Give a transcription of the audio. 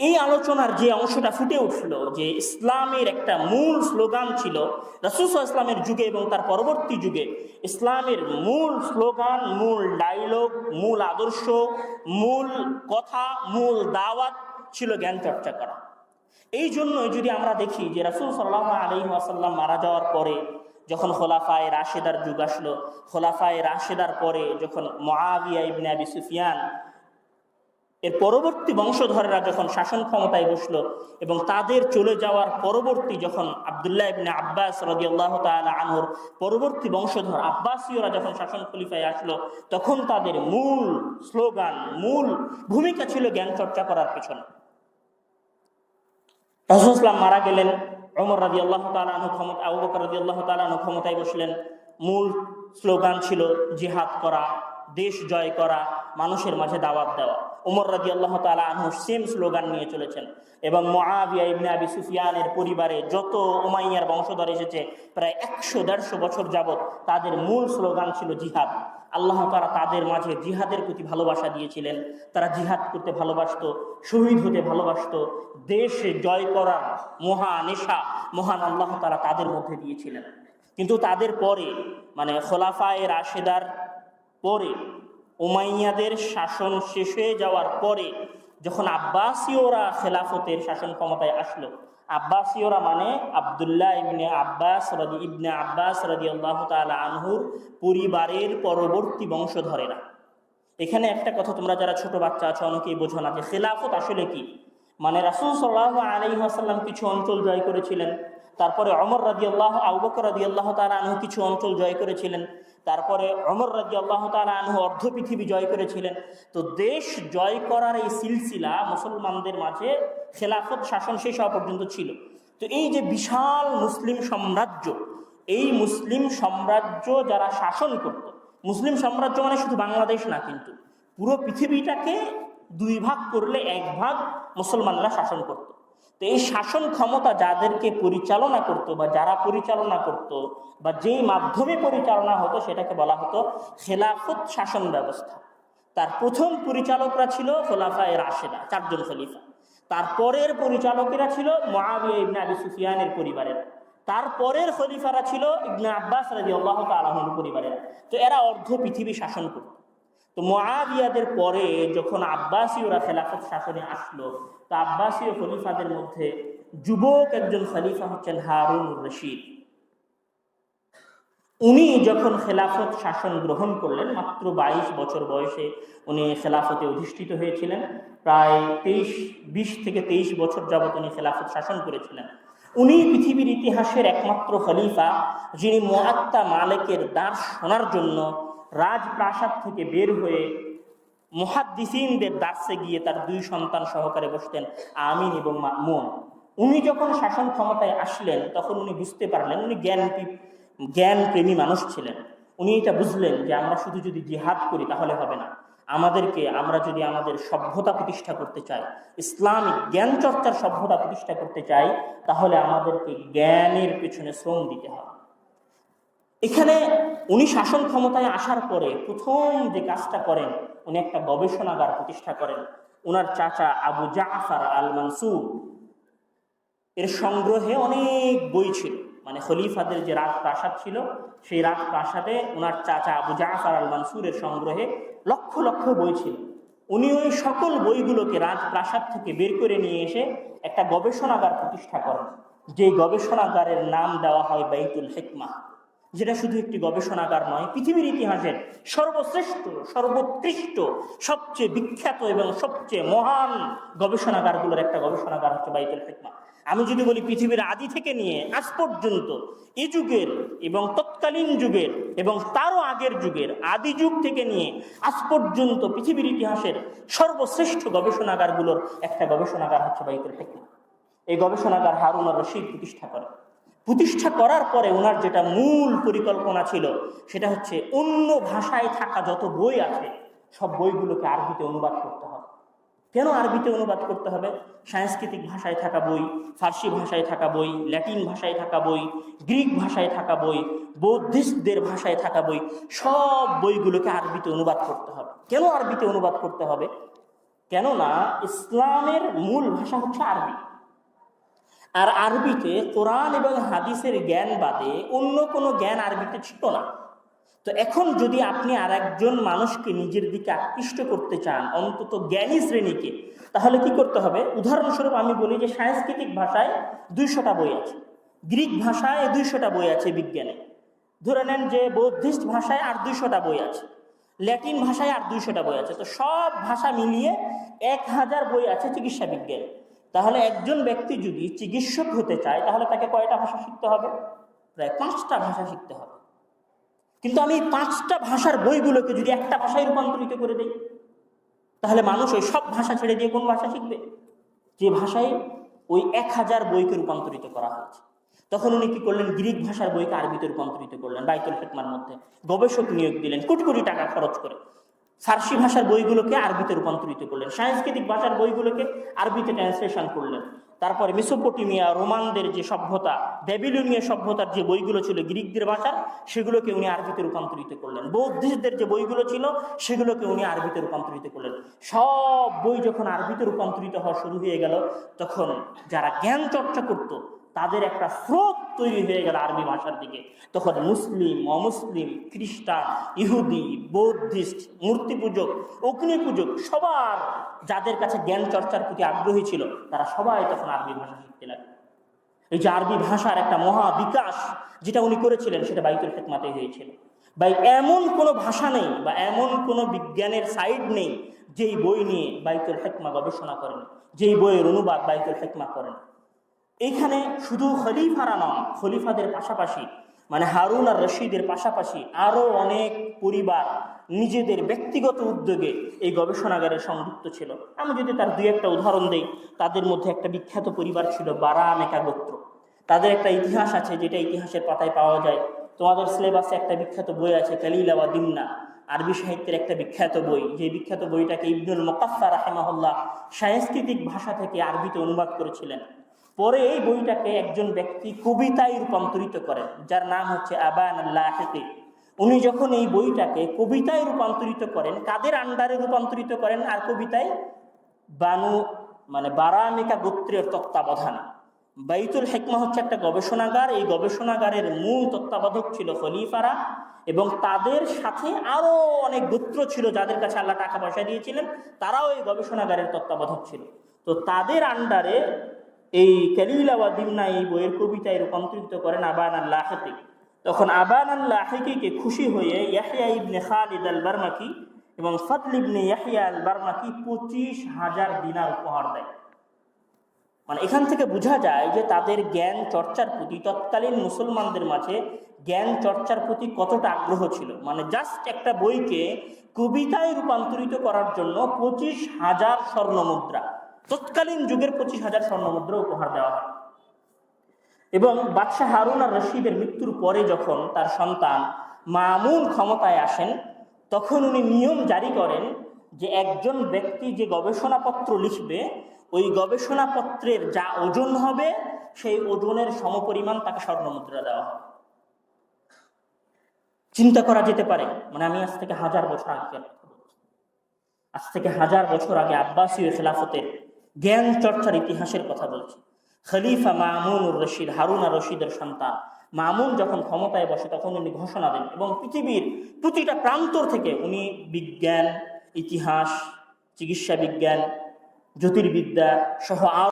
এই আলোচনার যে অংশটা ফুটে উঠল, যে ইসলামের একটা মূল স্লোগান ছিল রাসুস ইসলামের যুগে এবং তার পরবর্তী যুগে, ইসলামের মূল স্লোগান, মূল ডায়লগ মূল আদর্শ, মূল কথা, মূল দাওয়াত ছিল জ্ঞান চর্চা করা। এই জন্যই যদি আমরা দেখি যে রাসুল সাল্লাহ আলী আসাল্লাম মারা যাওয়ার পরে, যখন খোলাফায় রাশেদার যুগ আসলো, খোলাফায় রাশেদার পরে যখন মহাবিয়া ইবনে সুফিয়ান এর পরবর্তী বংশধরেরা যখন শাসন ক্ষমতায় বসল এবং তাদের চলে যাওয়ার পরবর্তী যখন আবদুল্লাহ ইবনে আব্বাস রদিয়াল্লাহ তালা আনহর পরবর্তী বংশধর আব্বাসীয়রা যখন শাসন খলিফায় আসলো, তখন তাদের মূল স্লোগান, মূল ভূমিকা ছিল জ্ঞান চর্চা করার পেছনে। রসুলাম মারা গেলেন অমর রাজি আল্লাহ তালু ক্ষমতা, আবু বকর রাজি আল্লাহ তালু ক্ষমতায় বসলেন। মূল স্লোগান ছিল জিহাদ করা, দেশ জয় করা, মানুষের মাঝে দাওয়াত দেওয়া। উমর রাজি আল্লাহ তালা আনহু সেম স্লোগান নিয়ে চলেছেন। এবং মহাবিয়া ইবনে আবি সুফিয়ানের পরিবারে যত ওমাইয়ার বংশধর এসেছে, প্রায় একশো দেড়শো বছর যাবৎ তাদের মূল স্লোগান ছিল জিহাদ। আল্লাহ তারা তাদের মাঝে জিহাদের প্রতি ভালোবাসা দিয়েছিলেন। তারা জিহাদ করতে ভালোবাসত, শহীদ হতে ভালোবাসত, দেশ জয় করার মহা নেশা মহান আল্লাহ তারা তাদের মধ্যে দিয়েছিলেন। কিন্তু তাদের পরে মানে খোলাফায় রাশেদার পরে উমাইয়াদের শাসন শেষ হয়ে যাওয়ার পরে যখন আব্বাসীয়রা খেলাফতের শাসন ক্ষমতায় আসলো, আব্বাসীয়রা মানে আবদুল্লাহ ইবনে আব্বাস রদি ইবনে আব্বাস রদি আল্লাহ তালা আনহুর পরিবারের পরবর্তী বংশধরেরা। এখানে একটা কথা তোমরা যারা ছোট বাচ্চা আছো অনেকেই বোঝো না যে খেলাফত আসলে কি। মানে রাসুল সাল্লাহ আসাল্লাম কিছু অঞ্চল জয় করেছিলেন। তারপরে অমর রাজি আল্লাহ আউবকর রাজি আল্লাহ তালা আনহু কিছু অঞ্চল জয় করেছিলেন। তারপরে অমর রাজি আল্লাহ তালা আনহু অর্ধ পৃথিবী জয় করেছিলেন। তো দেশ জয় করার এই সিলসিলা মুসলমানদের মাঝে খেলাফত শাসন শেষ হওয়া পর্যন্ত ছিল। তো এই যে বিশাল মুসলিম সাম্রাজ্য, এই মুসলিম সাম্রাজ্য যারা শাসন করত, মুসলিম সাম্রাজ্য মানে শুধু বাংলাদেশ না কিন্তু পুরো পৃথিবীটাকে দুই ভাগ করলে এক ভাগ মুসলমানরা শাসন করত। তো এই শাসন ক্ষমতা যাদেরকে পরিচালনা করত বা যারা পরিচালনা করত বা যেই মাধ্যমে পরিচালনা হতো সেটাকে বলা হতো খেলাফত শাসন ব্যবস্থা। তার প্রথম পরিচালকরা ছিল খোলাফা এর রাশেদা, চারজন খলিফা। তারপরের পরিচালকেরা ছিল মহাবিয়া ইবনে আবি সুফিয়ানের পরিবারের। তারপরের খলিফারা ছিল ইবনে আব্বাস রাজি আল্লাহ তালাহর পরিবারের। তো এরা অর্ধ পৃথিবী শাসন করত। তো মহাবিয়াদের পরে যখন আব্বাসীয়রা খেলাফত শাসনে আসলো, তো আব্বাসীয় খলিফাদের মধ্যে যুবক একজন খলিফা হচ্ছেন হারুন রশিদ। উনি যখন খেলাফত শাসন গ্রহণ করলেন, মাত্র বাইশ বছর বয়সে উনি খেলাফতে অধিষ্ঠিত হয়েছিলেন। প্রায় তেইশ, বিশ থেকে তেইশ বছর যাবৎ উনি খেলাফত শাসন করেছিলেন। উনি পৃথিবীর ইতিহাসের একমাত্র খলিফা, যিনি মোয়াত্তা মালেকের দাস শোনার জন্য রাজপ্রাসাদ থেকে বের হয়ে মুহাদ্দিসিনদের দাসে গিয়ে তার দুই সন্তান সহকারে বসতেন, আমিন এবং মন উনি যখন শাসন ক্ষমতায় আসলেন, তখন উনি বুঝতে পারলেন, উনি জ্ঞান জ্ঞান প্রেমী মানুষ ছিলেন। উনি এটা বুঝলেন যে আমরা শুধু যদি জিহাদ করি, তাহলে হবে না। আমাদেরকে আমরা যদি আমাদের সভ্যতা প্রতিষ্ঠা করতে চাই, ইসলামিক জ্ঞান চর্চার সভ্যতা প্রতিষ্ঠা করতে চাই, তাহলে আমাদেরকে জ্ঞানের পেছনে শ্রম দিতে হবে। এখানে উনি শাসন ক্ষমতায় আসার পরে প্রথম যে কাজটা করেন, উনি একটা গবেষণাগার প্রতিষ্ঠা করেন। ওনার চাচা আবু জাফার আল মানসুর এর সংগ্রহে অনেক বই ছিল। মানে খলিফাদের যে রাজ প্রাসাদ ছিল, সেই রাজ প্রাসাদে ওনার চাচা আবু জাফার আল মানসুরের সংগ্রহে লক্ষ লক্ষ বই ছিল। উনি ওই সকল বইগুলোকে রাজপ্রাসাদ থেকে বের করে নিয়ে এসে একটা গবেষণাগার প্রতিষ্ঠা করেন। যে গবেষণাগারের নাম দেওয়া হয় বাইতুল হেকমা। যেটা শুধু একটি গবেষণাগার নয়, পৃথিবীর ইতিহাসের সর্বশ্রেষ্ঠ, সর্বোৎকৃষ্ট, সবচেয়ে বিখ্যাত এবং সবচেয়ে মহান গবেষণাগারগুলোর একটা গবেষণাগার হচ্ছে বাইতুল হেকমা। আমি যদি বলি পৃথিবীর আদি থেকে নিয়ে আজ পর্যন্ত এই যুগের এবং তৎকালীন যুগের এবং তারও আগের যুগের আদি যুগ থেকে নিয়ে আজ পর্যন্ত পৃথিবীর ইতিহাসের সর্বশ্রেষ্ঠ গবেষণাগারগুলোর একটা গবেষণাগার হচ্ছে বাইতুল হেকমা। এই গবেষণাগার হারুন রশিদ প্রতিষ্ঠা করে। প্রতিষ্ঠা করার পরে ওনার যেটা মূল পরিকল্পনা ছিল, সেটা হচ্ছে অন্য ভাষায় থাকা যত বই আছে, সব বইগুলোকে আরবিতে অনুবাদ করতে হবে। কেন আরবিতে অনুবাদ করতে হবে? সাংস্কৃতিক ভাষায় থাকা বই, ফার্সি ভাষায় থাকা বই, ল্যাটিন ভাষায় থাকা বই, গ্রিক ভাষায় থাকা বই, বৌদ্ধিস্টদের ভাষায় থাকা বই, সব বইগুলোকে আরবিতে অনুবাদ করতে হবে। কেন আরবিতে অনুবাদ করতে হবে? কেননা ইসলামের মূল ভাষা হচ্ছে আরবি। আর আরবিতে কোরআন এবং হাদিসের জ্ঞান বাদে অন্য কোনো জ্ঞান আরবিতে ছিল না। তো এখন যদি আপনি আর একজন মানুষকে নিজের দিকে আকৃষ্ট করতে চান, অন্তত জ্ঞানী শ্রেণীকে, তাহলে কি করতে হবে? উদাহরণস্বরূপ আমি বলি যে সাংস্কৃতিক ভাষায় দুইশোটা বই আছে। গ্রিক ভাষায় দুইশোটা বই আছে বিজ্ঞানে। ধরে নেন যে বৌদ্ধিস্ট ভাষায় আর দুইশোটা বই আছে। ল্যাটিন ভাষায় আর দুইশোটা বই আছে। তো সব ভাষা মিলিয়ে এক হাজার বই আছে চিকিৎসা বিজ্ঞানে। তাহলে একজন ব্যক্তি যদি চিকিৎসক হতে চায়, তাহলে তাকে কয়টা ভাষা শিখতে হবে? প্রায় পাঁচটা ভাষা শিখতে হবে। কিন্তু আমি পাঁচটা ভাষার বইগুলোকে যদি একটা ভাষায় রূপান্তরিত করে দিই, তাহলে মানুষ ওই সব ভাষা ছেড়ে দিয়ে কোন ভাষা শিখবে? যে ভাষায় ওই এক হাজার বইকে রূপান্তরিত করা হয়েছে। তখন উনি কি করলেন? গ্রিক ভাষার বইকে আরবিতে রূপান্তরিত করলেন, বাইতুল ফেকমার মধ্যে। গবেষক নিয়োগ দিলেন, কোটি কোটি টাকা খরচ করে। ফার্সি ভাষার বইগুলোকে আরবিতে রূপান্তরিত করলেন। সাংস্কৃতিক ভাষার বইগুলোকে আরবিতে ট্রান্সলেশন করলেন। তারপরে মেসোপটেমিয়া, রোমানদের যে সভ্যতা, ব্যাবিলনীয় সভ্যতার যে বইগুলো ছিল গ্রিকদের ভাষার সেগুলোকে উনি আরবিতে রূপান্তরিত করলেন। বৌদ্ধিস্টদের যে বইগুলো ছিল, সেগুলোকে উনি আরবিতে রূপান্তরিত করলেন। সব বই যখন আরবিতে রূপান্তরিত হওয়া শুরু হয়ে গেল, তখন যারা জ্ঞান চর্চা করত তাদের একটা স্রোত তৈরি হয়ে গেল আরবি ভাষার দিকে। তখন মুসলিম, অমুসলিম, খ্রিস্টান, ইহুদি, বৌদ্ধিস্ট মূর্তি পূজক অগ্নি পূজক সবার যাদের কাছে জ্ঞান চর্চার প্রতি আগ্রহী ছিল, তারা সবাই তখন আরবি ভাষা শিখতে লাগল। এই যে আরবি ভাষার একটা মহা বিকাশ যেটা উনি করেছিলেন, সেটা বাইতুল হেকমাতে হয়েছিল। বা এমন কোনো ভাষা নেই বা এমন কোনো বিজ্ঞানের সাইড নেই যেই বই নিয়ে বাইতুল হেকমা গবেষণা করেন, যেই বইয়ের অনুবাদ বাইতুল হেকমা করেন। এইখানে শুধু খলিফারা নয়, খলিফাদের পাশাপাশি মানে হারুন আর রশিদের পাশাপাশি আরও অনেক পরিবার নিজেদের ব্যক্তিগত উদ্যোগে এই গবেষণাগারে সংযুক্ত ছিল। আমি যদি তার দুই একটা উদাহরণ দেই, তাদের মধ্যে একটা বিখ্যাত পরিবার ছিল বারা মেকা গোত্র তাদের একটা ইতিহাস আছে যেটা ইতিহাসের পাতায় পাওয়া যায়। তোমাদের সিলেবাসে একটা বিখ্যাত বই আছে, কালিলা বা দিমনা। আরবি সাহিত্যের একটা বিখ্যাত বই। যে বিখ্যাত বইটাকে ইবনুল মোকাফা রাহেমাহুল্লাহ সাংস্কৃতিক ভাষা থেকে আরবিতে অনুবাদ করেছিলেন। পরে এই বইটাকে একজন ব্যক্তি কবিতায় রূপান্তরিত করেন, যার নাম হচ্ছে আবান আল্লাহ উনি যখন এই বইটাকে কবিতায় রূপান্তরিত করেন, কাদের আন্ডারে রূপান্তরিত করেন, আর কবিতায় বানু মানে বারামিকা গোত্রের তত্ত্বাবধানে। বাইতুল হেকমা হচ্ছে একটা গবেষণাগার, এই গবেষণাগারের মূল তত্ত্বাবধক ছিল খলিফারা এবং তাদের সাথে আরও অনেক গোত্র ছিল যাদের কাছে আল্লাহ টাকা পয়সা দিয়েছিলেন, তারাও এই গবেষণাগারের তত্ত্বাবধক ছিল। তো তাদের আন্ডারে এই ক্যালিলা বা দিমনা এই বইয়ের কবিতায় রূপান্তরিত করেন আবান আল্লাহ তখন আবান আল্লাহ খুশি হয়ে ইয়াহিয়া ইবনে খালিদ আল বারমাকি এবং ফতল ইবনে ইয়াহিয়া আল বারমাকি পঁচিশ হাজার দিনার উপহার দেয়। মানে এখান থেকে বোঝা যায় যে তাদের জ্ঞান চর্চার প্রতি তৎকালীন মুসলমানদের মাঝে জ্ঞান চর্চার প্রতি কতটা আগ্রহ ছিল। মানে জাস্ট একটা বইকে কবিতায় রূপান্তরিত করার জন্য পঁচিশ হাজার স্বর্ণ মুদ্রা তৎকালীন যুগের পঁচিশ হাজার স্বর্ণ মুদ্রা উপহার দেওয়া হয়। এবং বাদশাহ হারুন আর রশিদের মৃত্যুর পরে যখন তার সন্তান মামুন ক্ষমতায় আসেন, তখন উনি নিয়ম জারি করেন যে একজন ব্যক্তি যে গবেষণাপত্র লিখবে, ওই গবেষণাপত্রের যা ওজন হবে, সেই ওজনের সমপরিমাণ তাকে স্বর্ণমুদ্রা দেওয়া হবে। চিন্তা করা যেতে পারে মানে আমি আজ থেকে হাজার বছর আগে আজ থেকে হাজার বছর আগে আব্বাসীয় খেলাফতের জ্ঞান চর্চার ইতিহাসের কথা বলছি। খলিফা মামুনুর রশিদ, হারুনা রশিদের সন্তান। মামুন যখন ক্ষমতায় বসে, তখন উনি ঘোষণা দেন এবং পৃথিবীর প্রতিটা প্রান্তর থেকে উনি বিজ্ঞান, ইতিহাস, চিকিৎসা বিজ্ঞান, জ্যোতির্বিদ্যা সহ